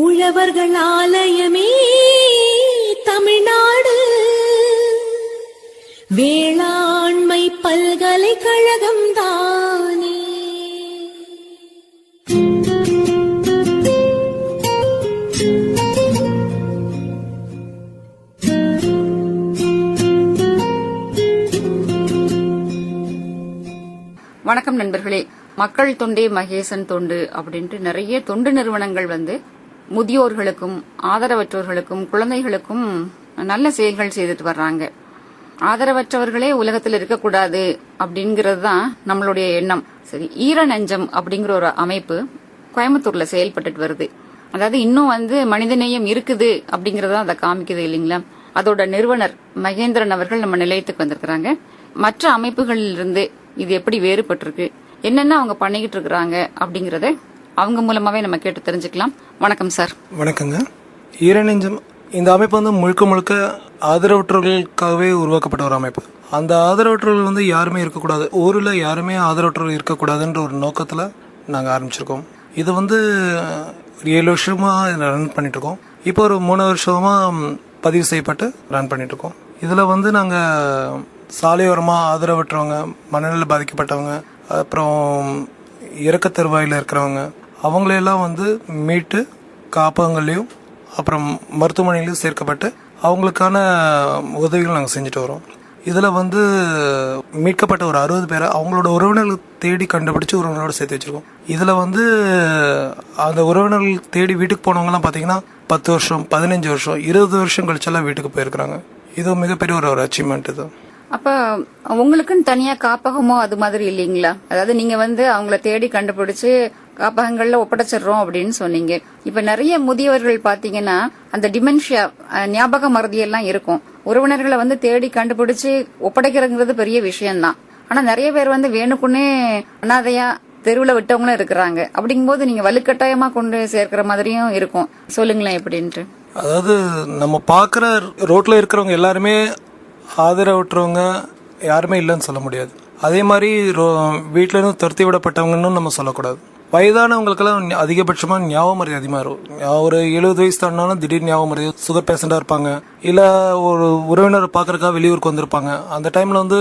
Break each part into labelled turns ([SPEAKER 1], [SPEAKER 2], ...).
[SPEAKER 1] உழவர்கள் ஆலயமே தமிழ்நாடு. வேளாண்மை பல்கலைக்கழகம் தானே.
[SPEAKER 2] வணக்கம் நண்பர்களே. மக்கள் தொண்டே மகேசன் தொண்டு அப்படின்ட்டு நிறைய தொண்டு நிறுவனங்கள் வந்து முதியோர்களுக்கும் ஆதரவற்றோர்களுக்கும் குழந்தைகளுக்கும் நல்ல செயல்கள் செய்துட்டு வர்றாங்க. ஆதரவற்றவர்களே உலகத்தில் இருக்கக்கூடாது அப்படிங்கிறது தான் நம்மளுடைய எண்ணம். சரி ஈர நெஞ்சம் அப்படிங்கிற ஒரு அமைப்பு கோயம்புத்தூர்ல செயல்பட்டுட்டு வருது. அதாவது இன்னும் வந்து மனிதநேயம் இருக்குது அப்படிங்கறத அதை காமிக்குது இல்லைங்களா? அதோட நிறுவனர் மகேந்திரன் அவர்கள் நம்ம நிலையத்துக்கு வந்திருக்கிறாங்க. மற்ற அமைப்புகளில் இருந்து இது எப்படி வேறுபட்டிருக்கு? என்னென்ன அவங்க பண்ணிக்கிட்டு இருக்கிறாங்க அப்படிங்கறத அவங்க மூலமாவே நம்ம கேட்டு தெரிஞ்சுக்கலாம். வணக்கம் சார்.
[SPEAKER 3] வணக்கங்க. ஈரநெஞ்சம் இந்த அமைப்பு வந்து முழுக்க முழுக்க ஆதரவற்றவர்களுக்காகவே உருவாக்கப்பட்ட ஒரு அமைப்பு. அந்த ஆதரவற்றவர்கள் வந்து யாருமே இருக்கக்கூடாது. ஊரில் யாருமே ஆதரவற்றவர்கள் இருக்கக்கூடாதுன்ற ஒரு நோக்கத்தில் நாங்கள் ஆரம்பிச்சிருக்கோம். இது வந்து ஒரு ஏழு வருஷமாக ரன் பண்ணிட்டு இருக்கோம் இப்போ ஒரு மூணு வருஷமாக பதிவு செய்யப்பட்டு ரன் பண்ணிட்டு இருக்கோம் இதில் வந்து நாங்கள் சாலையோரமாக ஆதரவற்றவங்க மனநல பாதிக்கப்பட்டவங்க அப்புறம் இறக்க தருவாயில் இருக்கிறவங்க அவங்களையெல்லாம் வந்து மீட்டு காப்பகங்கள்லையும் அப்புறம் மருத்துவமனையிலையும் சேர்க்கப்பட்டு அவங்களுக்கான உதவிகள் நாங்கள் செஞ்சுட்டு வரோம். இதில் வந்து மீட்கப்பட்ட ஒரு அறுபது பேரை அவங்களோட உறவினர்கள் தேடி கண்டுபிடிச்சி உறவினரோட சேர்த்து வச்சிருக்கோம். இதில் வந்து அந்த உறவினர்கள் தேடி வீட்டுக்கு போனவங்கலாம் பார்த்தீங்கன்னா பத்து வருஷம் பதினஞ்சு வருஷம் இருபது வருஷம் கழிச்செல்லாம் வீட்டுக்கு போயிருக்கிறாங்க. இது மிகப்பெரிய ஒரு ஒரு அச்சீவ்மெண்ட் இது.
[SPEAKER 2] அப்ப உங்களுக்குன்னு தனியா காப்பகமோ அது மாதிரி இல்லைங்களா? அதாவது நீங்க வந்து அவங்கள தேடி கண்டுபிடிச்சு காப்பகங்கள்ல ஒப்படைச்சிடுறோம் அப்படின்னு சொன்னீங்க. இப்ப நிறைய முதியவர்கள் பாத்தீங்கன்னா அந்த டிமென்ஷியா ஞாபக மறதி இருக்கும். உறவினர்களை வந்து தேடி கண்டுபிடிச்சு ஒப்படைக்கிறங்கிறது பெரிய விஷயம்தான். ஆனா நிறைய பேர் வந்து வேணுக்குன்னே அனாதையா தெருவுல விட்டவங்களும் இருக்கிறாங்க. அப்படிங்கும்போது நீங்க வலுக்கட்டாயமா கொண்டு சேர்க்கிற மாதிரியும் இருக்கும். சொல்லுங்களேன் எப்படின்ட்டு.
[SPEAKER 3] அதாவது நம்ம பார்க்குற ரோட்டில் இருக்கிறவங்க எல்லாருமே ஆதரவற்றவங்க யாருமே இல்லைன்னு சொல்ல முடியாது. அதே மாதிரி ரோ வீட்டிலேருந்து துரத்தி விடப்பட்டவங்கன்னு நம்ம சொல்லக்கூடாது. வயதானவங்களுக்கெல்லாம் அதிகபட்சமாக ஞாபகம் மரியாதை அதிகமாக இருக்கும் ஒரு எழுபது வயசு தாண்டினாலும் திடீர் ஞாபகம் மரியாதை சுகர் பேஷண்டாக இருப்பாங்க. இல்லை ஒரு உறவினர் பார்க்கறதுக்காக வெளியூருக்கு வந்திருப்பாங்க. அந்த டைமில் வந்து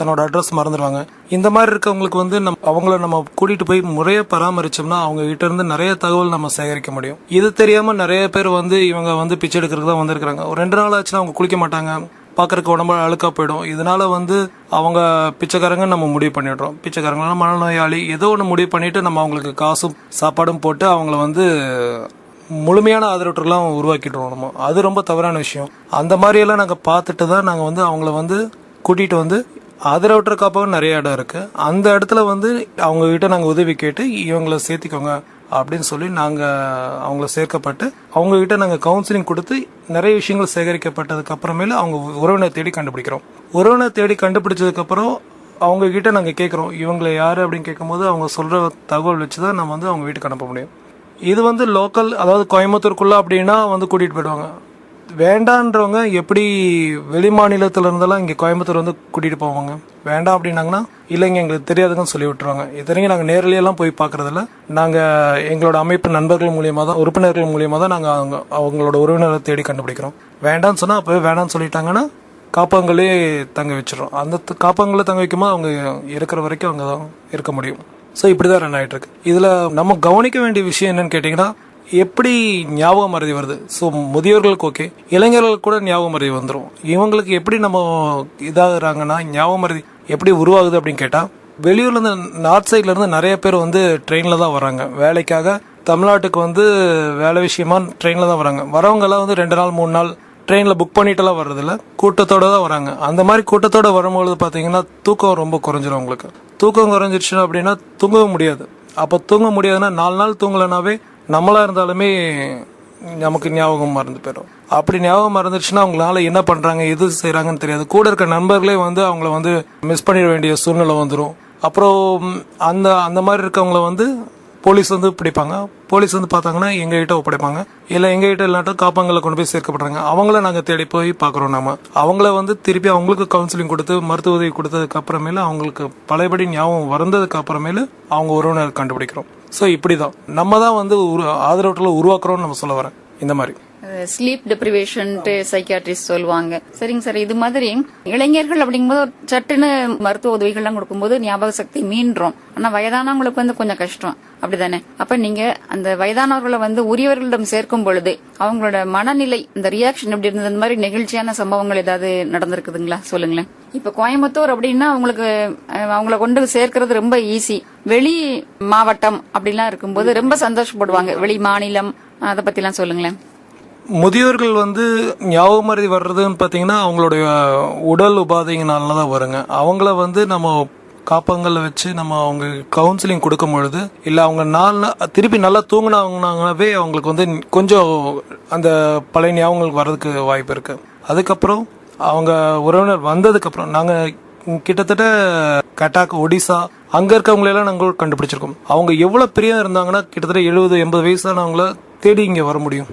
[SPEAKER 3] தன்னோட அட்ரஸ் மறந்துடுவாங்க இந்த மாதிரி இருக்கவங்களுக்கு வந்து நம் அவங்கள நம்ம கூட்டிட்டு போய் முறையை பராமரிச்சோம்னா அவங்க கிட்ட இருந்து நிறைய தகவல் நம்ம சேகரிக்க முடியும். இது தெரியாம நிறைய பேர் வந்து இவங்க வந்து பிச்சை எடுக்கிறதுக்கு தான் வந்திருக்காங்க ஒரு ரெண்டு நாள் ஆச்சுன்னா அவங்க குளிக்க மாட்டாங்க. பார்க்குறக்கு உடம்பு அழுக்காக போயிடும். இதனால வந்து அவங்க பிச்சைக்காரங்க நம்ம முடிவு பண்ணிடுறோம். பிச்சைக்காரங்க மனநோயாளி ஏதோ ஒன்று முடிவு பண்ணிட்டு நம்ம அவங்களுக்கு காசும் சாப்பாடும் போட்டு அவங்கள வந்து முழுமையான ஆதரவற்றெல்லாம் உருவாக்கிடுவோம் நம்ம. அது ரொம்ப தவறான விஷயம். அந்த மாதிரியெல்லாம் நாங்கள் பார்த்துட்டு தான் நாங்கள் வந்து அவங்கள வந்து கூட்டிகிட்டு வந்து ஆதரவற்ற காப்பகம் நிறைய இடம் இருக்குது அந்த இடத்துல வந்து அவங்கக்கிட்ட நாங்கள் உதவி கேட்டு இவங்களை சேர்த்திக்கோங்க. அப்படின்னு சொல்லி நாங்கள் அவங்கள சேர்க்கப்பட்டு அவங்கக்கிட்ட நாங்கள் கவுன்சிலிங் கொடுத்து நிறைய விஷயங்கள் சேகரிக்கப்பட்டதுக்கு அப்புறமேல அவங்க உறவினர் தேடி கண்டுபிடிக்கிறோம். உறவினர் தேடி கண்டுபிடிச்சதுக்கப்புறம் அவங்கக்கிட்ட நாங்கள் கேட்குறோம் இவங்களை யார் அப்படின்னு கேட்கும்போது அவங்க சொல்கிற தகவல் வச்சு தான் நம்ம வந்து அவங்க வீட்டுக்கு அனுப்ப முடியும். இது வந்து லோக்கல் அதாவது கோயம்புத்தூருக்குள்ளே அப்படின்னா வந்து கூட்டிகிட்டு போயிடுவாங்க. வேண்டான்றவங்க எப்படி வெளி மாநிலத்துல இருந்தெல்லாம் இங்கே கோயம்புத்தூர் வந்து கூட்டிகிட்டு போவாங்க? வேண்டாம் அப்படின்னாங்கன்னா இல்லைங்க எங்களுக்கு தெரியாதுங்கன்னு சொல்லி விட்டுருவாங்க. இத்தனைக்கு நாங்கள் நேரிலேயெல்லாம் போய் பார்க்கறதில்ல நாங்கள் எங்களோட அமைப்பு நண்பர்கள் மூலியமாக தான் உறுப்பினர்கள் மூலியமாக தான் நாங்கள் அவங்க அவங்களோட உறவினரை தேடி கண்டுபிடிக்கிறோம். வேண்டாம்னு சொன்னால் அப்போவே வேண்டாம்னு சொல்லிட்டாங்கன்னா காப்பாங்களே தங்க வச்சிடும் அந்த த- தங்க வைக்கும்போது அவங்க இருக்கிற வரைக்கும் அவங்க தான் இருக்க முடியும். ஸோ இப்படி தான் ரன் ஆகிட்டு இருக்கு. இதில் நம்ம கவனிக்க வேண்டிய விஷயம் என்னன்னு கேட்டிங்கன்னா எப்படி ஞாபகம் மறதி வருது? ஸோ முதியோர்களுக்கு ஓகே இளைஞர்களுக்கு கூட ஞாபகம் மறதி வந்துடும் இவங்களுக்கு எப்படி நம்ம இதாகிறாங்கன்னா ஞாபகம் மறதி எப்படி உருவாகுது அப்படின்னு கேட்டால் வெளியூர்லேருந்து நார்த் சைட்லேருந்து நிறைய பேர் வந்து ட்ரெயினில் தான் வராங்க. வேலைக்காக தமிழ்நாட்டுக்கு வந்து வேலை விஷயமா ட்ரெயினில் தான் வராங்க. வரவங்கெல்லாம் வந்து ரெண்டு நாள் மூணு நாள் ட்ரெயினில் புக் பண்ணிட்டுலாம் வர்றதில்ல. கூட்டத்தோட தான் வராங்க. அந்த மாதிரி கூட்டத்தோடு வரும்பொழுது பார்த்தீங்கன்னா தூக்கம் ரொம்ப குறைஞ்சிரும் உங்களுக்கு. தூக்கம் குறைஞ்சிருச்சு அப்படின்னா தூங்கவும் முடியாது. அப்போ தூங்க முடியாதுன்னா நாலு நாள் தூங்கலைனாவே நம்மளாக இருந்தாலுமே நமக்கு ஞாபகம் மறந்து போயிடும் அப்படி ஞாபகம் மறந்துச்சுன்னா அவங்களால என்ன பண்ணுறாங்க எது செய்கிறாங்கன்னு தெரியாது. கூட இருக்க நண்பர்களே வந்து அவங்கள வந்து மிஸ் பண்ணிட வேண்டிய சூழ்நிலை வந்துடும் அப்புறம் அந்த அந்த மாதிரி இருக்கவங்கள வந்து போலீஸ் வந்து பிடிப்பாங்க. போலீஸ் வந்து பார்த்தாங்கன்னா எங்ககிட்ட ஒப்படைப்பாங்க. இல்லை எங்ககிட்ட இல்லாட்டும் காப்பாங்களை கொண்டு போய் சேர்க்கப்படுறாங்க. அவங்கள நாங்கள் தேடி போய் பார்க்குறோம் நாம. அவங்கள வந்து திருப்பி அவங்களுக்கு கவுன்சிலிங் கொடுத்து மருத்துவ உதவி கொடுத்ததுக்கு அப்புறமேல அவங்களுக்கு பழையபடி ஞாபகம் வந்ததுக்கு அப்புறமேல அவங்க உறவினர் கண்டுபிடிக்கிறோம். ஸோ இப்படி தான் நம்ம தான் வந்து ஒரு ஆதரவற்றில் உருவாக்குறோம்னு நம்ம சொல்ல வரேன். இந்த மாதிரி.
[SPEAKER 2] ஸ்லீப் டிப்ரிவேஷன்ட்டு சைக்கியாட்ரிஸ்ட் சொல்லுவாங்க. சரிங்க சார் இது மாதிரி இளைஞர்கள் அப்படிங்கும்போது சட்டுன்னு மருத்துவ உதவிகள்லாம் கொடுக்கும்போது ஞாபக சக்தி மீண்டும் ஆனா வயதானவங்களுக்கு வந்து கொஞ்சம் கஷ்டம். அப்படிதானே? அப்ப நீங்க அந்த வயதானவர்களை வந்து உரியவர்களிடம் சேர்க்கும் பொழுது அவங்களோட மனநிலை இந்த ரியாக்ஷன் எப்படி இருந்தது இந்த மாதிரி நெகிழ்ச்சியான சம்பவங்கள் ஏதாவது நடந்திருக்குதுங்களா? சொல்லுங்களேன். இப்ப கோயம்புத்தூர் அப்படின்னா அவங்களுக்கு அவங்கள கொண்டு சேர்க்கறது ரொம்ப ஈஸி வெளி மாவட்டம் அப்படிலாம் இருக்கும்போது ரொம்ப சந்தோஷப்படுவாங்க. வெளி மாநிலம் அதை பத்திலாம் சொல்லுங்களேன்.
[SPEAKER 3] முதியோர்கள் வந்து ஞாபகம் மருதி வர்றதுன்னு பார்த்தீங்கன்னா அவங்களுடைய உடல் உபாதைங்கனால தான் வருங்க. அவங்கள வந்து நம்ம காப்பங்களை வச்சு நம்ம அவங்க கவுன்சிலிங் கொடுக்கும் பொழுது இல்லை அவங்க நாள் திருப்பி நல்லா தூங்கினாங்கனாவே அவங்களுக்கு வந்து கொஞ்சம் அந்த பழைய ஞாபகங்களுக்கு வர்றதுக்கு வாய்ப்பு இருக்குது அதுக்கப்புறம் அவங்க உறவினர் வந்ததுக்கப்புறம் நாங்கள் கிட்டத்தட்ட கட்டாக் ஒடிசா அங்கே இருக்கவங்களெல்லாம் நாங்கள் கண்டுபிடிச்சிருக்கோம். அவங்க எவ்வளோ பிரியம் இருந்தாங்கன்னா கிட்டத்தட்ட எழுபது எண்பது வயசானவங்கள தேடி இங்கே வர முடியும்.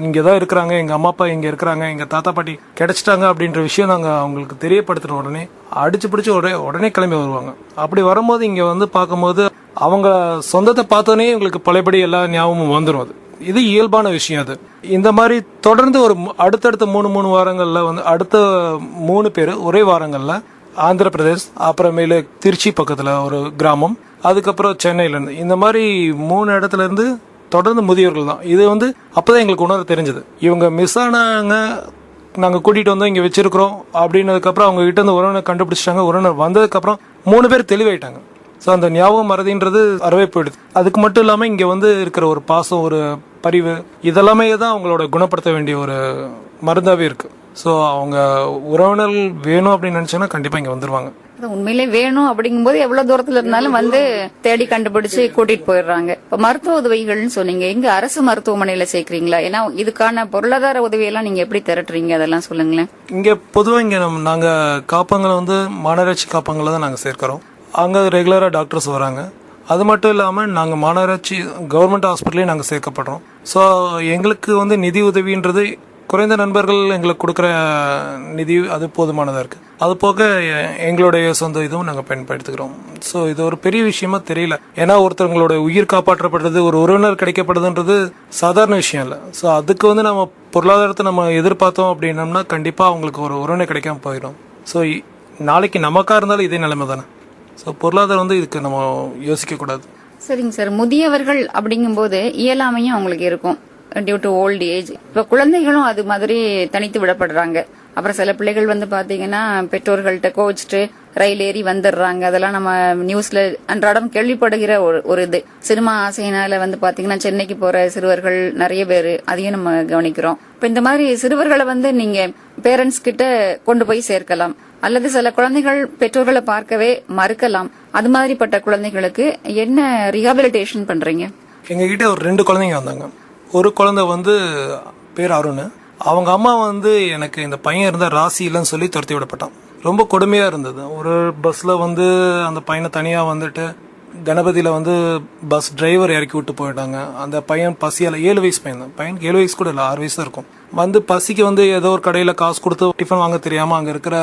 [SPEAKER 3] இங்கே தான் இருக்கிறாங்க எங்கள் அம்மா அப்பா இங்கே இருக்கிறாங்க எங்கள் தாத்தா பாட்டி கிடச்சிட்டாங்க அப்படின்ற விஷயம் நாங்கள் அவங்களுக்கு தெரியப்படுத்தின உடனே அடிச்சு பிடிச்சி உடனே உடனே கிளம்பி வருவாங்க. அப்படி வரும்போது இங்கே வந்து பார்க்கும்போது அவங்க சொந்தத்தை பார்த்தோன்னே எங்களுக்கு பழையபடி எல்லா ஞாபகமும் வந்துடும் அது. இது இயல்பான விஷயம் அது. இந்த மாதிரி தொடர்ந்து ஒரு அடுத்தடுத்த மூணு மூணு வாரங்களில் வந்து அடுத்த மூணு பேர் ஒரே வாரங்களில் ஆந்திர பிரதேஷ் அப்புறமேலு திருச்சி பக்கத்தில் ஒரு கிராமம் அதுக்கப்புறம் சென்னையிலேருந்து இந்த மாதிரி மூணு இடத்துலேருந்து தொடர்ந்து முதியோர்கள் தான். இது வந்து அப்போதான் எங்களுக்கு உணர தெரிஞ்சது. இவங்க மிஸ் ஆனாங்க நாங்கள் கூட்டிகிட்டு வந்தோம் இங்கே வச்சுருக்கிறோம் அப்படின்னதுக்கு அப்புறம் அவங்க கிட்ட இருந்து உறவினர் கண்டுபிடிச்சிட்டாங்க. உறவினர் வந்ததுக்கப்புறம் மூணு பேர் தெளிவாயிட்டாங்க. ஸோ அந்த ஞாபகம் மறதின்றது அறவே போயிடுது. அதுக்கு மட்டும் இல்லாமல் இங்கே வந்து இருக்கிற ஒரு பாசம் ஒரு பரிவு இதெல்லாமே தான் அவங்களோட குணப்படுத்த வேண்டிய ஒரு மருந்தாகவே இருக்குது ஸோ அவங்க உறவினர் வேணும் அப்படின்னு நினைச்சாங்கன்னா கண்டிப்பாக இங்கே
[SPEAKER 2] வந்துடுவாங்க உண்மையிலே வேணும் அப்படிங்கும்போது எவ்வளவு தூரத்துல இருந்தாலும் வந்து தேடி கண்டுபிடிச்சு கூட்டிட்டு போயிடுறாங்க. இப்ப மருத்துவ உதவிகள்னு சொன்னீங்க. எங்க அரசு மருத்துவமனையில சேர்க்கறீங்களா? ஏன்னா இதுக்கான பொருளாதார உதவியெல்லாம் நீங்க எப்படி திரட்டுறீங்க? அதெல்லாம் சொல்லுங்களேன்.
[SPEAKER 3] இங்கே பொதுவாக இங்கே நாங்க நாங்கள் காப்பங்களை வந்து மாநகராட்சி காப்பங்களை தான் நாங்கள் சேர்க்கிறோம். அங்கே ரெகுலராக டாக்டர்ஸ் வராங்க. அது மட்டும் இல்லாமல் நாங்கள் மாநகராட்சி கவர்மெண்ட் ஹாஸ்பிட்டலையும் நாங்கள் சேர்க்கப்படுறோம். ஸோ எங்களுக்கு வந்து நிதி உதவின்றது குறைந்த நண்பர்கள் எங்களுக்கு கொடுக்குற நிதி அது போதுமானதாக இருக்குது அது போக எங்களுடைய சொந்த இதுவும் நாங்கள் பயன்படுத்துகிறோம் ஸோ இது ஒரு பெரிய விஷயமா தெரியல. ஏன்னா ஒருத்தவங்களோட உயிர் காப்பாற்றப்படுறது ஒரு உறவினர் கிடைக்கப்படுதுன்றது சாதாரண விஷயம் இல்லை. ஸோ அதுக்கு வந்து நம்ம பொருளாதாரத்தை நம்ம எதிர்பார்த்தோம் அப்படின்னம்னா கண்டிப்பாக அவங்களுக்கு ஒரு உறவினர் கிடைக்காம போயிடும். ஸோ நாளைக்கு நமக்கா இருந்தாலும் இதே நிலைமை தானே. ஸோ பொருளாதாரம் வந்து இதுக்கு நம்ம யோசிக்கக்கூடாது.
[SPEAKER 2] சரிங்க சார். முதியவர்கள் அப்படிங்கும்போது இயலாமையும் அவங்களுக்கு இருக்கும். டியூ டு ஓல்ட் ஏஜ் இப்ப குழந்தைகளும் அது மாதிரி தனித்து விடப்படுறாங்க. அப்புறம் சில பிள்ளைகள் வந்து பாத்தீங்கன்னா பெற்றோர்கள்ட்ட கோவிச்சிட்டு ரயில் ஏறி வந்துடுறாங்க. அதெல்லாம் நம்ம நியூஸ்ல அன்றாடம் கேள்விப்படுகிற ஒரு ஒரு இது. சினிமா ஆசையினால வந்து பாத்தீங்கன்னா சென்னைக்கு போற சிறுவர்கள் நிறைய பேர் அதையும் நம்ம கவனிக்கிறோம். இப்ப இந்த மாதிரி சிறுவர்களை வந்து நீங்க பேரண்ட்ஸ் கிட்ட கொண்டு போய் சேர்க்கலாம். அல்லது சில குழந்தைகள் பெற்றோர்களை பார்க்கவே மறுக்கலாம். அது மாதிரிப்பட்ட குழந்தைகளுக்கு என்ன ரீஹாபிலிட்டேஷன் பண்றீங்க?
[SPEAKER 3] எங்ககிட்ட ஒரு ரெண்டு குழந்தைங்க வந்தாங்க. ஒரு குழந்தை வந்து பேர் அருண். அவங்க அம்மா வந்து எனக்கு இந்த பையன் இருந்தால் ராசி இல்லைன்னு சொல்லி துரத்தி விடப்பட்டான். ரொம்ப கொடுமையாக இருந்தது. ஒரு பஸ்ஸில் வந்து அந்த பையனை தனியாக வந்துட்டு கணபதியில் வந்து பஸ் டிரைவர் இறக்கி விட்டு போயிட்டாங்க. அந்த பையன் பசியால் ஏழு வயசு பையன் தான். பையனுக்கு ஏழு வயசு கூட இல்லை ஆறு வயசு தான் இருக்கும். வந்து பசிக்கு வந்து ஏதோ ஒரு கடையில் காசு கொடுத்து டிஃபன் வாங்க தெரியாமல் அங்கே இருக்கிற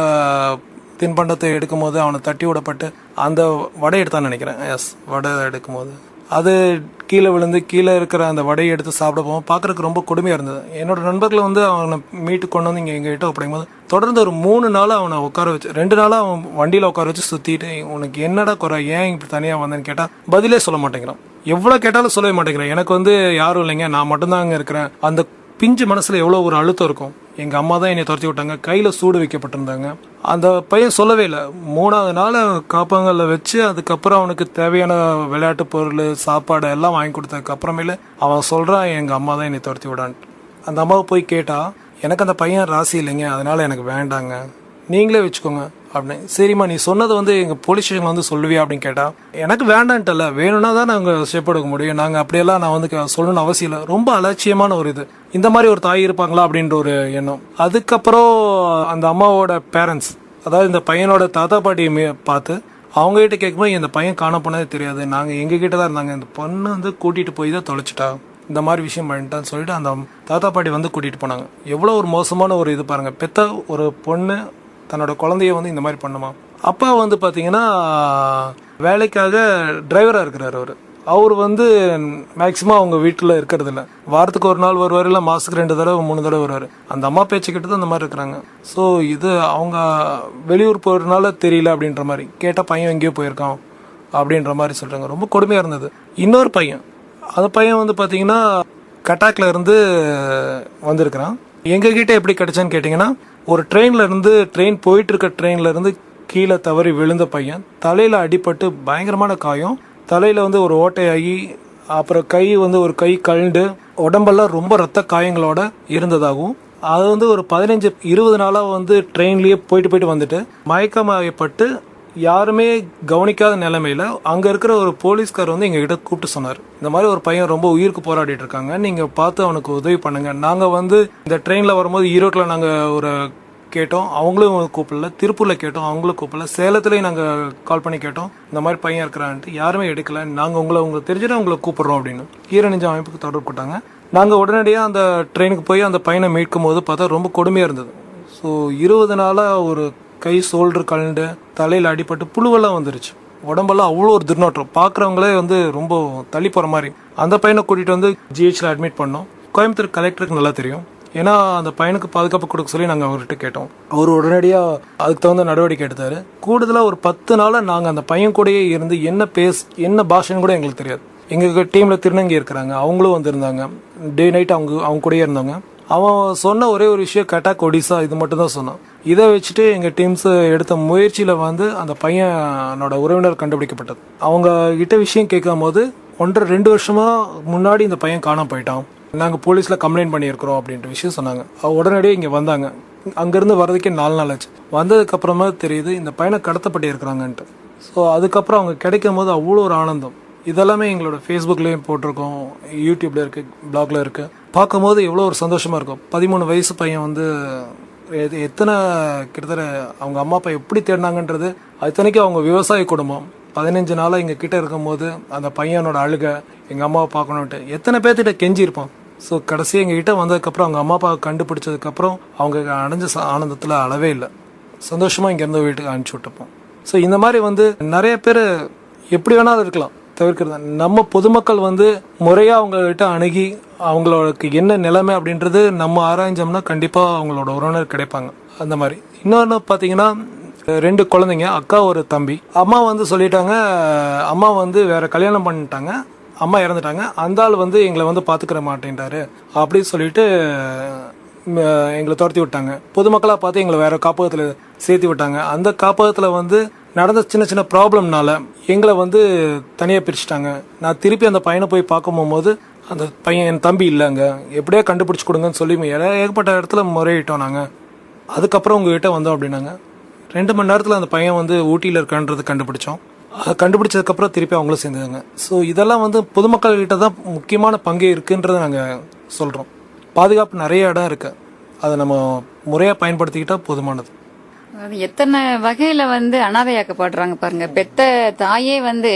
[SPEAKER 3] தின்பண்டத்தை எடுக்கும் போது அவனை தட்டி விடப்பட்டு அந்த வடை எடுத்தான்னு நினைக்கிறேன். எஸ் வடை எடுக்கும்போது. அது கீழே விழுந்து கீழே இருக்கிற அந்த வடையை எடுத்து சாப்பிட போவோம் பார்க்கறதுக்கு ரொம்ப கொடுமையாக இருந்தது. என்னோட நண்பர்களை வந்து அவனை மீட்டு கொண்டு வந்து இங்கே எங்ககிட்ட அப்படிங்கும் அப்படிங்கும்போது தொடர்ந்து ஒரு மூணு நாள் அவனை உட்கார வச்சு ரெண்டு நாளாக அவன் வண்டியில் உட்கார வச்சு சுற்றிட்டு உனக்கு என்னடா குறை? ஏன் இப்படி தனியாக வந்தேன்னு கேட்டால் பதிலே சொல்ல மாட்டேங்கிறான். எவ்வளோ கேட்டாலும் சொல்லவே மாட்டேங்கிறேன். எனக்கு வந்து யாரும் இல்லைங்க. நான் மட்டும்தான் அங்கே இருக்கிறேன். அந்த பிஞ்சு மனசில் எவ்வளோ ஒரு அழுத்தம் இருக்கும். எங்கள் அம்மா தான் என்னை துரத்தி விட்டாங்க. கையில் சூடு வைக்கப்பட்டிருந்தாங்க. அந்த பையன் சொல்லவே இல்லை. மூணாவது நாள் காப்பங்கல்ல வச்சு அதுக்கப்புறம் அவனுக்கு தேவையான விளையாட்டு பொருள் சாப்பாடு எல்லாம் வாங்கி கொடுத்ததுக்கப்புறமேல அவன் சொல்கிறான் எங்கள் அம்மா தான் என்னை துரத்தி விடான்ட்டு அந்த அம்மாவை போய் கேட்டால் எனக்கு அந்த பையன் ராசி இல்லைங்க. அதனால் எனக்கு வேண்டாங்க. நீங்களே வச்சுக்கோங்க. அப்படின்னு. சரிம்மா நீ சொன்னது வந்து எங்கள் போலீஸ் ஸ்டேஷன் வந்து சொல்லுவியா? அப்படின்னு கேட்டால் எனக்கு வேண்டான்ட்டல வேணும்னா தான் நாங்கள் ஸ்டெப் எடுக்க முடியும். நாங்கள் அப்படியெல்லாம் நான் வந்து சொல்லணும்னு அவசியம் இல்லை. ரொம்ப அலட்சியமான ஒரு இது. இந்த மாதிரி ஒரு தாய் இருப்பாங்களா அப்படின்ற ஒரு எண்ணம். அதுக்கப்புறம் அந்த அம்மாவோட பேரண்ட்ஸ் அதாவது இந்த பையனோட தாத்தா பாட்டியை பார்த்து அவங்ககிட்ட கேட்கும்போது இந்த பையன் காண போனதே தெரியாது. நாங்கள் எங்ககிட்ட தான் இருந்தாங்க. இந்த பொண்ணு வந்து கூட்டிகிட்டு போய் தான் தொலைச்சிட்டா. இந்த மாதிரி விஷயம் பண்ணிட்டான்னு சொல்லிட்டு அந்த தாத்தா பாட்டி வந்து கூட்டிகிட்டு போனாங்க. எவ்வளோ ஒரு மோசமான ஒரு இது பாருங்கள் பெத்த ஒரு பொண்ணு தன்னோட குழந்தைய வந்து இந்த மாதிரி பண்ணுமா. அப்பா வந்து பார்த்தீங்கன்னா வேலைக்காக டிரைவராக இருக்கிறார் அவர். அவர் வந்து மேக்சிமம் அவங்க வீட்டில் இருக்கிறதில்ல. வாரத்துக்கு ஒரு நாள் வருவார் இல்லை மாதத்துக்கு ரெண்டு தடவை மூணு தடவை வருவார். அந்த அம்மா பேச்சு கிட்ட தான் அந்த மாதிரி இருக்கிறாங்க. ஸோ இது அவங்க வெளியூர் போகிறதுனால தெரியல அப்படின்ற மாதிரி. கேட்டால் பையன் எங்கேயோ போயிருக்கான் அப்படின்ற மாதிரி சொல்கிறாங்க ரொம்ப கொடுமையாக இருந்தது. இன்னொரு பையன். அந்த பையன் வந்து பார்த்தீங்கன்னா கட்டாக்ல இருந்து வந்திருக்கிறான். எங்ககிட்ட எப்படி கிடைச்சான்னு கேட்டிங்கன்னா ஒரு ட்ரெயினில் இருந்து ட்ரெயின் போயிட்டு இருக்க இருந்து கீழே தவறி விழுந்த பையன். தலையில் அடிபட்டு பயங்கரமான காயம். தலையில் வந்து ஒரு ஓட்டையாகி அப்புறம் கை வந்து ஒரு கை கழுண்டு உடம்பெல்லாம் ரொம்ப ரத்த காயங்களோட இருந்ததாகவும் அது வந்து ஒரு பதினஞ்சு இருபது நாளாக வந்து ட்ரெயின்லேயே போயிட்டு போயிட்டு வந்துட்டு மயக்கமாகப்பட்டு யாருமே கவனிக்காத நிலைமையில அங்கே இருக்கிற ஒரு போலீஸ்கார் வந்து எங்ககிட்ட கூப்பிட்டு சொன்னார். இந்த மாதிரி ஒரு பையன் ரொம்ப உயிருக்கு போராடிட்டு இருக்காங்க. நீங்கள் பார்த்து அவனுக்கு உதவி பண்ணுங்க. நாங்கள் வந்து இந்த ட்ரெயினில் வரும்போது ஈரோட்டில் நாங்கள் ஒரு கேட்டோம் அவங்களும் கூப்பிடல. திருப்பூரில் கேட்டோம் அவங்களும் கூப்பிடல. சேலத்துலேயும் நாங்கள் கால் பண்ணி கேட்டோம். இந்த மாதிரி பையன் இருக்கிறான்ட்டு. யாருமே எடுக்கல. நாங்கள் உங்களை உங்களுக்கு தெரிஞ்சுட்டு உங்களை கூப்பிடுறோம் அப்படின்னு. ஈரணிஞ்ச அமைப்புக்கு தொடர்பு கொட்டாங்க நாங்கள் உடனடியாக அந்த ட்ரெயினுக்கு போய் அந்த பையனை மீட்கும் போது பார்த்தா ரொம்ப கொடுமையாக இருந்தது. ஸோ இருபது நாளாக ஒரு கை சோல்டர் கலண்டு தலையில் அடிபட்டு புழுவெல்லாம் வந்துருச்சு. உடம்பெல்லாம் அவ்வளோ ஒரு துர்நாற்றம். பார்க்குறவங்களே வந்து ரொம்ப தள்ளி போகிற மாதிரி. அந்த பையனை கூட்டிகிட்டு வந்து ஜிஹெச்சில் அட்மிட் பண்ணோம். கோயம்புத்தூர் கலெக்டருக்கு நல்லா தெரியும். ஏன்னா அந்த பையனுக்கு பாதுகாப்பு கொடுக்க சொல்லி நாங்கள் அவர்கிட்ட கேட்டோம். அவர் உடனடியாக அதுக்கு தகுந்த நடவடிக்கை எடுத்தார். கூடுதலாக ஒரு பத்து நாளாக நாங்கள் அந்த பையன் கூடயே இருந்து என்ன பேஸ் என்ன பாஷைன்னு கூட எங்களுக்கு தெரியாது. எங்கள் டீமில் திருநங்கி இருக்கிறாங்க. அவங்களும் வந்திருந்தாங்க. டே நைட் அவங்க அவங்க கூடயே இருந்தாங்க. அவன் சொன்ன ஒரே ஒரு விஷயம் கட்டாக் ஒடிசா இது மட்டும் தான் சொன்னான். இதை வச்சுட்டு எங்கள் டீம்ஸ் எடுத்த முயற்சியில் வந்து அந்த பையனோட உறவினர் கண்டுபிடிக்கப்பட்டது. அவங்க கிட்ட விஷயம் கேட்கும் போது ஒன்றரை ரெண்டு வருஷமாக முன்னாடி இந்த பையன் காணாம போயிட்டான். நாங்கள் போலீஸில் கம்ப்ளைண்ட் பண்ணியிருக்கிறோம் அப்படின்ற விஷயம் சொன்னாங்க. உடனடியே இங்கே வந்தாங்க. அங்கேருந்து வர்றதுக்கே நாலு நாள் ஆச்சு. வந்ததுக்கப்புறமா தெரியுது இந்த பையனை கடத்தப்பட்டு இருக்கிறாங்கன்ட்டு ஸோ அதுக்கப்புறம் அவங்க கிடைக்கும் போது அவ்வளோ ஒரு ஆனந்தம். இதெல்லாமே எங்களோட ஃபேஸ்புக்லேயும் போட்டிருக்கோம் யூடியூப்ல இருக்கு பிளாக்ல இருக்கு. பார்க்கும்போது எவ்வளோ ஒரு சந்தோஷமா இருக்கும். பதிமூணு வயசு பையன் வந்து எது- எத்தனை கிட்டத்தட்ட அவங்க அம்மா அப்பா எப்படி தேடினாங்கன்றது அத்தனைக்கும் அவங்க விவசாய குடும்பம். பதினஞ்சு நாளாக எங்கள் கிட்ட இருக்கும்போது அந்த பையனோட அழுகை எங்கள் அம்மாவை பார்க்கணுன்ட்டு எத்தனை பேர்த்திட்ட கெஞ்சியிருப்பான். ஸோ கடைசி எங்ககிட்ட வந்ததுக்கப்புறம் அவங்க அம்மா அப்பா கண்டுபிடிச்சதுக்கப்புறம் அவங்க அடைஞ்ச ச- ஆனந்தத்தில் அளவே இல்லை. சந்தோஷமாக இங்கேருந்து வீட்டுக்கு அனுப்பிச்சி விட்டுப்போம் ஸோ இந்த மாதிரி வந்து நிறைய பேர் எப்படி வேணாலும் இருக்கலாம் தவிர்க்கிறது நம்ம பொதுமக்கள் வந்து முறையாக அவங்ககிட்ட அணுகி அவங்களுக்கு என்ன நிலைமை அப்படின்றது நம்ம ஆராய்ஞ்சோம்னா கண்டிப்பாக அவங்களோட உறவினர் கிடைப்பாங்க. அந்த மாதிரி. இன்னொன்று பார்த்தீங்கன்னா ரெண்டு குழந்தைங்க அக்கா ஒரு தம்பி. அம்மா வந்து சொல்லிட்டாங்க அம்மா வந்து வேற கல்யாணம் பண்ணிட்டாங்க. அம்மா இறந்துட்டாங்க. அந்த ஆள் வந்து எங்களை வந்து பார்த்துக்கிற மாட்டேன்றாரு. அப்படின்னு சொல்லிட்டு எங்களை துரத்தி விட்டாங்க. பொதுமக்களாக பார்த்து எங்களை வேற காப்பகத்தில் சேர்த்து விட்டாங்க. அந்த காப்பகத்தில் வந்து நடந்த சின்ன சின்ன ப்ராப்ளம்னால எங்களை வந்து தனியாக பிரிச்சுட்டாங்க. நான் திருப்பி அந்த பையனை போய் பார்க்க போகும்போது அந்த பையன் என் தம்பி இல்லைங்க. எப்படியா கண்டுபிடிச்சி கொடுங்கன்னு சொல்லி ஏ- ஏகப்பட்ட இடத்துல முறையிட்டோம் நாங்கள் அதுக்கப்புறம் உங்ககிட்ட வந்தோம் அப்படின்னாங்க. ரெண்டு மணி நேரத்தில் அந்த பையன் வந்து ஊட்டியில் இருக்கான்றது கண்டுபிடிச்சோம். கண்டுபிடிச்சதுக்கப்புறம் திருப்பி அவங்களும் சேர்ந்துதாங்க. ஸோ இதெல்லாம் வந்து பொதுமக்கள்கிட்ட தான் முக்கியமான பங்கு இருக்குன்றதை நாங்கள் சொல்கிறோம் பாதுகாப்பு நிறைய இடம் இருக்குது அதை நம்ம முறையாக பயன்படுத்திக்கிட்டால் போதுமானது.
[SPEAKER 2] அது எத்தனை வகையில் வந்து அனாதையாக்கப்படுறாங்க பாருங்க. பெத்த தாயே வந்து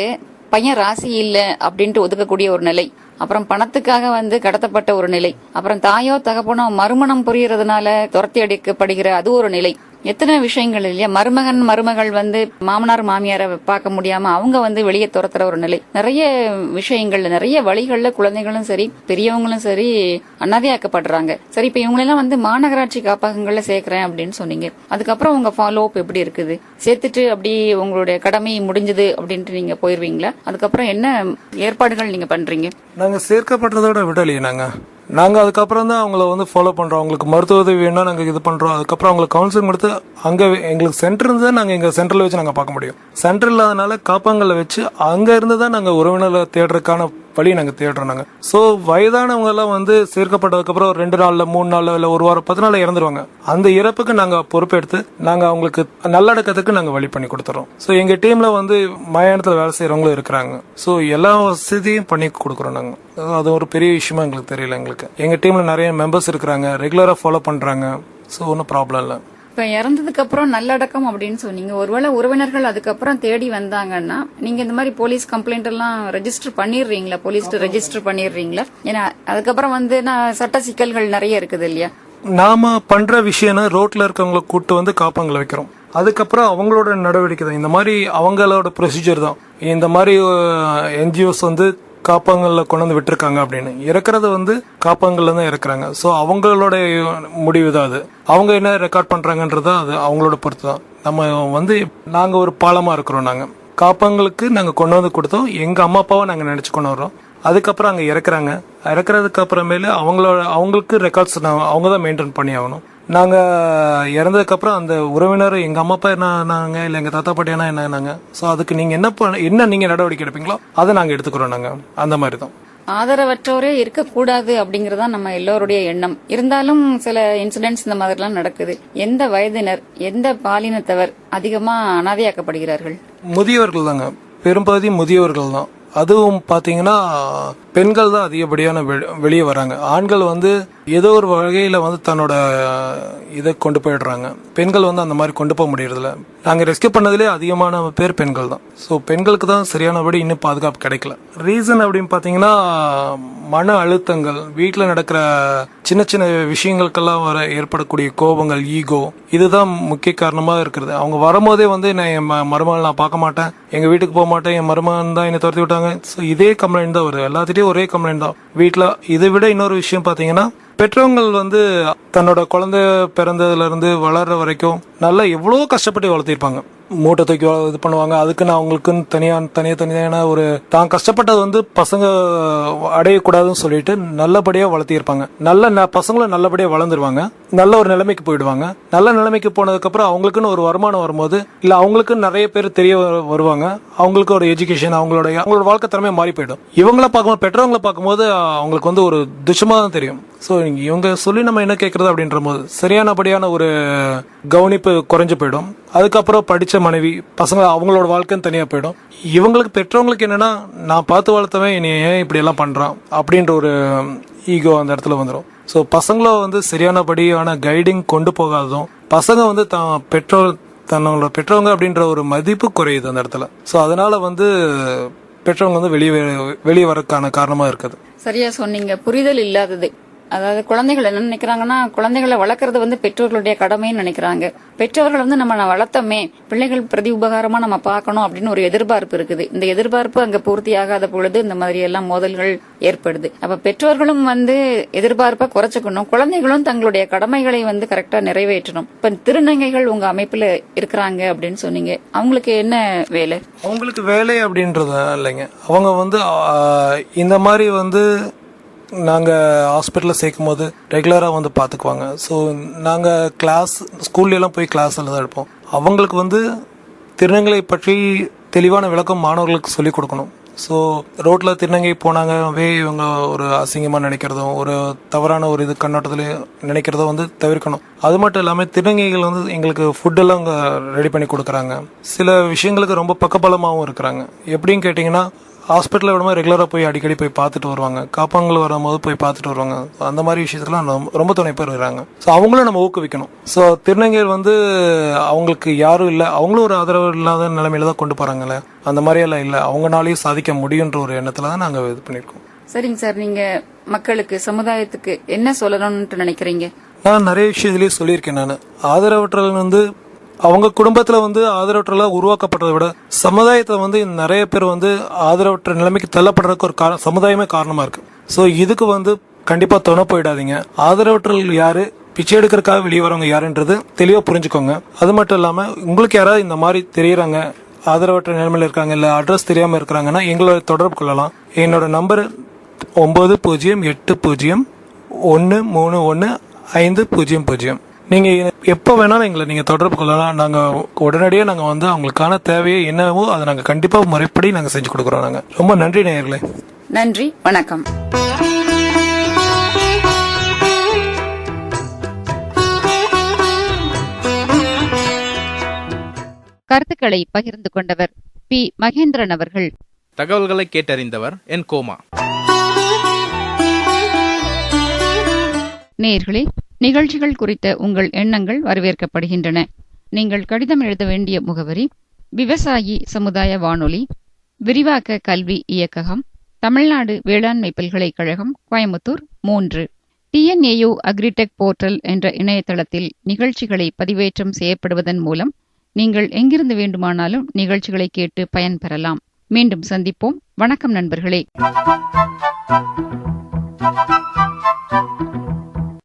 [SPEAKER 2] பையன் ராசி இல்லை அப்படின்ட்டு ஒதுக்கக்கூடிய ஒரு நிலை. அப்புறம் பணத்துக்காக வந்து கடத்தப்பட்ட ஒரு நிலை. அப்புறம் தாயோ தகப்பனோ மறுமணம் புரியறதுனால துரத்தி அடிக்கப்படுகிற அது ஒரு நிலை. எத்தனை விஷயங்கள் இல்லையா? மருமகன் மருமகள் வந்து மாமனார் மாமியாரை பார்க்க முடியாம அவங்க வந்து வெளியே துரத்துற ஒரு நிலை. நிறைய விஷயங்கள்ல நிறைய வழிகள்ல குழந்தைகளும் சரி பெரியவங்களும் சரி அனாதையாக்கப்படுறாங்க. சரி இப்ப இவங்களெல்லாம் வந்து மாநகராட்சி காப்பகங்கள்ல சேர்க்கிறேன் அப்படின்னு சொன்னீங்க. அதுக்கப்புறம் உங்க ஃபாலோ அப் எப்படி இருக்குது? சேர்த்துட்டு அப்படி உங்களுடைய கடமை முடிஞ்சது அப்படின்ட்டு நீங்க போயிருவீங்களா? அதுக்கப்புறம் என்ன ஏற்பாடுகள் நீங்க பண்றீங்க?
[SPEAKER 3] நாங்கள் சேர்க்கப்படுறதோட விடலையே நாங்க. நாங்கள் அதுக்கப்புறம் தான் அவங்கள வந்து ஃபாலோ பண்ணுறோம் அவங்களுக்கு மருத்துவ உதவி வேணால் நாங்கள் இது பண்ணுறோம் அதுக்கப்புறம் அவங்களுக்கு கவுன்சிலிங் கொடுத்து அங்கே எங்களுக்கு சென்டர் இருந்து தான் நாங்கள் எங்கள் சென்டரில் வச்சு நாங்கள் பார்க்க முடியும். சென்டர் இல்லாதனால காப்பாங்கல்ல வச்சு அங்கே இருந்து தான் நாங்கள் உறவினர்களை தேடுறதுக்கான வழி நாங்கள் தேடுறோம் நாங்கள் ஸோ வயதானவங்க எல்லாம் வந்து சேர்க்கப்பட்டதுக்கப்புறம் ஒரு ரெண்டு நாளில் மூணு நாளில் இல்லை ஒரு வாரம் பத்து நாளில் இறந்துருவாங்க. அந்த இறப்புக்கு நாங்கள் பொறுப்பெடுத்து நாங்கள் அவங்களுக்கு நல்லடக்கத்துக்கு நாங்கள் வழி பண்ணி கொடுத்துறோம். ஸோ எங்கள் டீமில் வந்து மயானத்தில் வேலை செய்கிறவங்களும் இருக்கிறாங்க. ஸோ எல்லா வசதியும் பண்ணி கொடுக்குறோம் நாங்கள் அது ஒரு பெரிய விஷயமா எங்களுக்கு தெரியல எங்களுக்கு. எங்கள் டீமில் நிறைய மெம்பர்ஸ் இருக்கிறாங்க ரெகுலராக ஃபாலோ பண்ணுறாங்க ஸோ ஒன்றும் ப்ராப்ளம் இல்லை.
[SPEAKER 2] இப்ப இறந்ததுக்கு அப்புறம் நல்லடக்கம் அப்படின்னு சொன்னீங்க. ஒருவேளை உறவினர்கள் அதுக்கப்புறம் தேடி வந்தாங்கன்னா நீங்க இந்த மாதிரி போலீஸ் கம்ப்ளைண்ட் எல்லாம் ரெஜிஸ்டர் பண்ணிடுறீங்களா? போலீஸ் ரெஜிஸ்டர் பண்ணிடுறீங்களா? ஏன்னா அதுக்கப்புறம் வந்து நான் சட்ட சிக்கல்கள் நிறைய இருக்குது இல்லையா?
[SPEAKER 3] நாம பண்ற விஷயம்னா ரோட்ல இருக்கவங்கள கூட்டு வந்து காப்பாங்களை வைக்கிறோம். அதுக்கப்புறம் அவங்களோட நடவடிக்கை தான். இந்த மாதிரி அவங்களோட ப்ரொசீஜர் தான். இந்த மாதிரி என்ஜிஓஸ் வந்து காப்பங்களில் கொண்டு வந்து விட்டுருக்காங்க அப்படின்னு. இறக்குறது வந்து காப்பங்களில் தான் இறக்குறாங்க. ஸோ அவங்களோட முடிவு தான் அது. அவங்க என்ன ரெக்கார்ட் பண்ணுறாங்கன்றது அது அவங்களோட பொறுத்து தான். நம்ம வந்து நாங்கள் ஒரு பாலமாக இருக்கிறோம் நாங்கள் காப்பாங்களுக்கு நாங்கள் கொண்டு வந்து கொடுத்தோம். எங்கள் அம்மா அப்பாவை நாங்கள் நினச்சி கொண்டு வரோம் அதுக்கப்புறம் அங்கே இறக்குறாங்க. இறக்குறதுக்கு அப்புறமேலு அவங்களோட அவங்களுக்கு ரெக்கார்ட்ஸ் நான் அவங்க தான் மெயின்டைன் பண்ணி ஆகணும். நாங்கள் இறந்ததுக்கப்புறம் அந்த உறவினர் எங்கள் அம்மா அப்பா என்ன ஆனாங்க இல்லை எங்கள் தாத்தா பாட்டி என்ன என்னாங்க ஸோ அதுக்கு நீங்கள் என்ன பண்ண என்ன நீங்கள் நடவடிக்கை எடுப்பீங்களோ அதை நாங்கள் எடுத்துக்கிறோம் நாங்கள் அந்த மாதிரி தான்
[SPEAKER 2] ஆதரவற்றோரே இருக்கக்கூடாது அப்படிங்கறதா நம்ம எல்லோருடைய எண்ணம். இருந்தாலும் சில இன்சிடென்ட்ஸ் இந்த மாதிரிலாம் நடக்குது. எந்த வயதினர் எந்த பாலினத்தவர் அதிகமா அனாதையாக்கப்படுகிறார்கள்?
[SPEAKER 3] முதியவர்கள் தாங்க பெரும்பகுதி முதியவர்கள் தான் அதுவும் பார்த்தீங்கன்னா பெண்கள் தான் அதிகப்படியான வெ- வெளியே வராங்க. ஆண்கள் வந்து ஏதோ ஒரு வகையில் வந்து தன்னோட இதை கொண்டு போயிடுறாங்க. பெண்கள் வந்து அந்த மாதிரி கொண்டு போக முடியறதில்ல. நாங்கள் ரெஸ்கியூ பண்ணதுலேயே அதிகமான பேர் பெண்கள் தான். ஸோ பெண்களுக்கு தான் சரியானபடி இன்னும் பாதுகாப்பு கிடைக்கல. ரீசன் அப்படின்னு பார்த்தீங்கன்னா மன அழுத்தங்கள் வீட்டில் நடக்கிற சின்ன சின்ன விஷயங்களுக்கெல்லாம் வர ஏற்படக்கூடிய கோபங்கள் ஈகோ இதுதான் முக்கிய காரணமாக இருக்கிறது. அவங்க வரும்போதே வந்து நான் என் ம- மருமகள் நான் பார்க்க மாட்டேன். எங்கள் வீட்டுக்கு போக மாட்டேன். என் மருமகன் தான் என்னை துரத்தி விட்டாங்க. ஸோ இதே கம்ப்ளைண்ட் தான் வருது. எல்லாத்திட்டையும் ஒரே கம்ப்ளைண்ட் தான். வீட்டில் இதை விட இன்னொரு விஷயம் பார்த்தீங்கன்னா பெற்றவங்கள் வந்து தன்னோட குழந்தை பிறந்ததுல இருந்து வளர்ற வரைக்கும் நல்லா எவ்வளோ கஷ்டப்பட்டு வளர்த்திருப்பாங்க. மூட்டை தூக்கி இது பண்ணுவாங்க. அதுக்குன்னு அவங்களுக்குன்னு தனியா தனியா தனியான ஒரு தான் கஷ்டப்பட்டது வந்து பசங்க அடையக்கூடாதுன்னு சொல்லிட்டு நல்லபடியா வளர்த்திருப்பாங்க நல்ல ந- பசங்களும் நல்லபடியா வளர்ந்துருவாங்க. நல்ல ஒரு நிலைமைக்கு போயிடுவாங்க. நல்ல நிலைமைக்கு போனதுக்கு அப்புறம் அவங்களுக்குன்னு ஒரு வருமானம் வரும்போது இல்ல அவங்களுக்கு நிறைய பேர் தெரிய வருவாங்க. அவங்களுக்கு ஒரு எஜுகேஷன் அவங்களோட அவங்களோட வாழ்க்கை திறமை மாறி போயிடும். இவங்கள பார்க்கும்போது பெற்றவங்களை பார்க்கும்போது அவங்களுக்கு வந்து ஒரு துஷமாக தான் தெரியும். ஸோ இவங்க சொல்லி நம்ம என்ன கேட்குறது அப்படின்ற போது சரியானபடியான ஒரு கவனிப்பு குறைஞ்சு போயிடும். அதுக்கப்புறம் படித்த மனைவி பசங்க அவங்களோட வாழ்க்கைன்னு தனியாக போயிடும். இவங்களுக்கு பெற்றவங்களுக்கு என்னன்னா நான் பார்த்து வளர்த்தவன் என்னை ஏன் இப்படியெல்லாம் பண்ணுறான் அப்படின்ற ஒரு ஈகோ அந்த இடத்துல வந்துடும் ஸோ பசங்கள வந்து சரியானபடியான கைடிங் கொண்டு போகாததும் பசங்க வந்து தான் பெற்றோர் தன்னோட பெற்றவங்க அப்படின்ற ஒரு மதிப்பு குறையுது அந்த இடத்துல. ஸோ அதனால வந்து பெற்றவங்க வந்து வெளியே வெளியே வரக்கான காரணமாக இருக்குது.
[SPEAKER 2] சரியா சொன்னீங்க. புரிதல் இல்லாதது. அதாவது குழந்தைகள் என்ன நினைக்கிறாங்கன்னா குழந்தைகளை வளர்க்கறது வந்து பெற்றோர்களுடைய கடமைன்னு நினைக்கிறாங்க. பெற்றோர்கள் வந்து நம்ம வளர்த்தமே வளர்த்தோமே பிள்ளைகள் பிரதி உபகாரமா நம்ம பார்க்கணும் அப்படின்னு ஒரு எதிர்பார்ப்பு இருக்குது. இந்த எதிர்பார்ப்பு அங்க பூர்த்தியாகாத பொழுது இந்த மாதிரி எல்லாம் மோதல்கள் ஏற்படுது. அப்ப பெற்றோர்களும் வந்து எதிர்பார்ப்பை குறைச்சுக்கணும். குழந்தைகளும் தங்களுடைய கடமைகளை வந்து கரெக்டா நிறைவேற்றணும். இப்ப திருநங்கைகள் உங்க அமைப்புல இருக்கிறாங்க அப்படின்னு சொன்னீங்க. அவங்களுக்கு என்ன வேலை?
[SPEAKER 3] அவங்களுக்கு வேலை அப்படின்றது இல்லைங்க. அவங்க வந்து இந்த மாதிரி வந்து நாங்கள் ஹாஸ்பிட்டலில் சேர்க்கும் போது ரெகுலராக வந்து பார்த்துக்குவாங்க ஸோ நாங்கள் கிளாஸ் ஸ்கூல்லலாம் போய் கிளாஸில் தான் எடுப்போம். அவங்களுக்கு வந்து திருநங்களை பற்றி தெளிவான விளக்கம் மாணவர்களுக்கு சொல்லிக் கொடுக்கணும். ஸோ ரோட்டில் திருநங்கை போனாங்கவே இவங்க ஒரு அசிங்கமாக நினைக்கிறதும் ஒரு தவறான ஒரு இது கண்ணோட்டத்தில் நினைக்கிறதும் வந்து தவிர்க்கணும். அது மட்டும் இல்லாமல் திருநங்கைகள் வந்து எங்களுக்கு ஃபுட்டெல்லாம் அங்கே ரெடி பண்ணி கொடுக்குறாங்க. சில விஷயங்களுக்கு ரொம்ப பக்கபலமாகவும் இருக்கிறாங்க. எப்படின்னு கேட்டிங்கன்னா ஹாஸ்பிட்டலில் விடாமல் ரெகுலராக போய் அடிக்கடி போய் பார்த்துட்டு வருவாங்க. காப்பாங்கள் வரும்போது போய் பார்த்துட்டு வருவாங்க. அந்த மாதிரி விஷயத்துக்குலாம் ரொம்ப- துணை பேர் வராங்க ஸோ அவங்களும் நம்ம ஊக்குவிக்கணும். ஸோ திருநங்கையர் வந்து அவங்களுக்கு யாரும் இல்லை. அவங்களும் ஒரு ஆதரவு இல்லாத நிலைமையில தான் கொண்டு போகிறாங்களே அந்த மாதிரியெல்லாம் இல்லை. அவங்களாலையும் சாதிக்க முடியுன்ற ஒரு எண்ணத்தில் தான் நாங்கள் இது பண்ணியிருக்கோம்
[SPEAKER 2] சரிங்க சார். நீங்க மக்களுக்கு சமுதாயத்துக்கு என்ன சொல்லணும்னு நினைக்கிறீங்க?
[SPEAKER 3] நான் நிறைய விஷயத்துலயே சொல்லியிருக்கேன் நான். ஆதரவற்றல் வந்து அவங்க குடும்பத்தில் வந்து ஆதரவற்றலா உருவாக்கப்பட்டதை விட சமுதாயத்தை வந்து நிறைய பேர் வந்து ஆதரவற்ற நிலைமைக்கு தள்ளப்படுறதுக்கு ஒரு காரணம் சமுதாயமே காரணமாக இருக்குது ஸோ இதுக்கு வந்து கண்டிப்பாக துணை போயிடாதீங்க. ஆதரவற்றல் யார்? பிச்சை எடுக்கிறதுக்காக வெளியே வரவங்க யாருன்றது தெளிவாக புரிஞ்சுக்கோங்க. அது மட்டும் இல்லாமல் உங்களுக்கு யாராவது இந்த மாதிரி தெரியுறாங்க ஆதரவற்ற நிலைமையில் இருக்காங்க இல்லை அட்ரஸ் தெரியாமல் இருக்கிறாங்கன்னா எங்களோட தொடர்பு கொள்ளலாம். என்னோட நம்பர் ஒம்பது பூஜ்ஜியம் எட்டு பூஜ்ஜியம் ஒன்று மூணு ஒன்று ஐந்து பூஜ்ஜியம் பூஜ்ஜியம். நீங்கள் எப்போ வேணாலும் எங்களை நீங்கள் தொடர்பு கொள்ளலாம். நாங்கள் உடனடியாக நாங்கள் வந்து அவங்களுக்கான தேவையை என்னவோ அதை நாங்கள் கண்டிப்பாக முறைப்படி நாங்கள் செஞ்சு கொடுக்குறோம் நாங்கள் ரொம்ப நன்றி நேயர்களே.
[SPEAKER 2] நன்றி வணக்கம்.
[SPEAKER 4] கருத்துக்களை பகிர்ந்து கொண்டவர் பி. மகேந்திரன் அவர்கள்.
[SPEAKER 5] தகவல்களை கேட்டறிந்தவர் என் கோமா.
[SPEAKER 4] நேயர்களே நிகழ்ச்சிகள் குறித்த உங்கள் எண்ணங்கள் வரவேற்கப்படுகின்றன. நீங்கள் கடிதம் எழுத வேண்டிய முகவரி விவசாயி சமுதாய வானொலி விரிவாக்க கல்வி இயக்ககம் தமிழ்நாடு வேளாண்மை பல்கலைக்கழகம் கோயம்புத்தூர் மூன்று. டிஎன்ஏயு அக்ரிடெக் போர்ட்டல் என்ற இணையதளத்தில் நிகழ்ச்சிகளை பதிவேற்றம் செய்யப்படுவதன் மூலம்
[SPEAKER 2] நீங்கள் எங்கிருந்து வேண்டுமானாலும் நிகழ்ச்சிகளை கேட்டு பயன்பெறலாம். மீண்டும் சந்திப்போம். வணக்கம் நண்பர்களே.